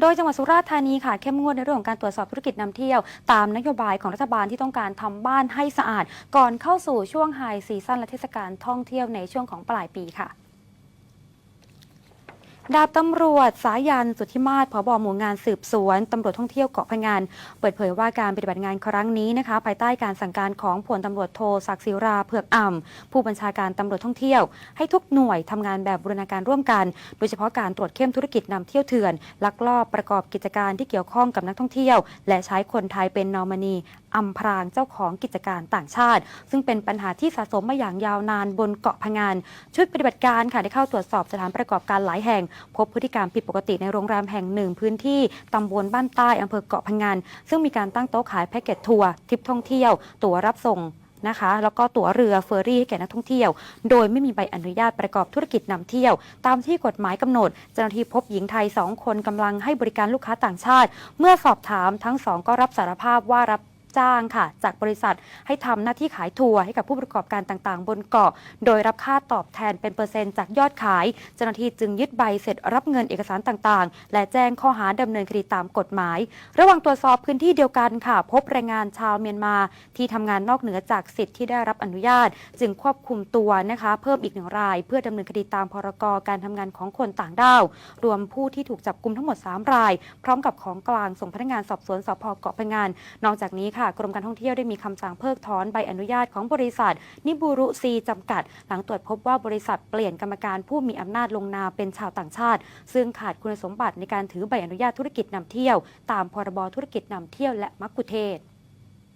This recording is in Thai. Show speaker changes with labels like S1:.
S1: โดยจังหวัดสุราษฎร์ธานีค่ะเข้มงวดในเรื่องของการตรวจสอบธุรกิจนำเที่ยว ตามนโยบายของรัฐบาลที่ต้องการทำบ้านให้สะอาด ก่อนเข้าสู่ช่วงไฮซีซั่นและเทศกาลท่องเที่ยวในช่วงของปลายปีค่ะ ดาบตำรวจสายันสุทธิมาศผบหมู่งานสืบสวนตำรวจท่องเที่ยวเกาะพะงันเปิดเผยว่าการปฏิบัติงานครั้งนี้นะคะ ภายใต้การสั่งการของพลตำรวจโทศักดิ์ศิราเผือกอ่ำผู้บัญชาการตำรวจท่องเที่ยว ให้ทุกหน่วยทำงานแบบบูรณาการร่วมกัน โดยเฉพาะการตรวจเข้มธุรกิจนำเที่ยวเถื่อน ลักลอบประกอบกิจการที่เกี่ยวข้องกับนักท่องเที่ยว และใช้คนไทยเป็นนอมินี อำพรางเจ้าของกิจการต่างชาติ ซึ่งเป็นปัญหาที่สะสมมาอย่างยาวนานบนเกาะพะงันชุดปฏิบัติการค่ะได้เข้าตรวจสอบสถานประกอบการหลายแห่ง พบพฤติกรรมผิดปกติในโรงแรมแห่งหนึ่งพื้นที่ตำบลบ้านใต้อำเภอเกาะพะงันซึ่งมีการตั้งโต๊ะขายแพ็กเกจทัวร์ทริปท่องเที่ยว ตั๋วรับส่งนะคะแล้วก็ตั๋วเรือเฟอร์รี่ให้แก่นักท่องเที่ยว โดยไม่มีใบอนุญาตประกอบธุรกิจนำเที่ยว ตามที่กฎหมายกำหนด เจ้าหน้าที่พบหญิงไทยสองคนกำลังให้บริการลูกค้าต่างชาติ เมื่อสอบถามทั้งสองก็รับสารภาพว่ารับ จ้างค่ะ จากบริษัทให้ทำหน้าที่ขายทัวร์ให้กับผู้ประกอบการต่างๆ บนเกาะ โดยรับค่าตอบแทนเป็นเปอร์เซ็นต์จากยอดขาย เจ้าหน้าที่จึงยึดใบเสร็จรับเงินเอกสารต่างๆ และแจ้งข้อหาดำเนินคดีตามกฎหมาย ระหว่างตรวจสอบพื้นที่เดียวกันค่ะ พบแรงงานชาวเมียนมา ที่ทำงานนอกเหนือจากสิทธิ์ที่ได้รับอนุญาต จึงควบคุมตัวนะคะ เพิ่มอีกหนึ่งราย เพื่อดำเนินคดีตามพรกการทำงานของคนต่างด้าวรวมผู้ที่ถูกจับกุมทั้งหมด 3 ราย พร้อมกับของกลางส่งพนักงานสอบสวนสพเกาะพะงันนอกจากนี้ค่ะกรมการท่องเที่ยวได้มีคำสั่งเพิกถอนใบอนุญาตของบริษัท นิบูรุซีจำกัด หลังตรวจพบว่าบริษัทเปลี่ยนกรรมการผู้มีอำนาจลงนามเป็นชาวต่างชาติ ซึ่งขาดคุณสมบัติในการถือใบอนุญาตธุรกิจนำเที่ยว ตามพรบธุรกิจนำเที่ยวและมักคุเทศ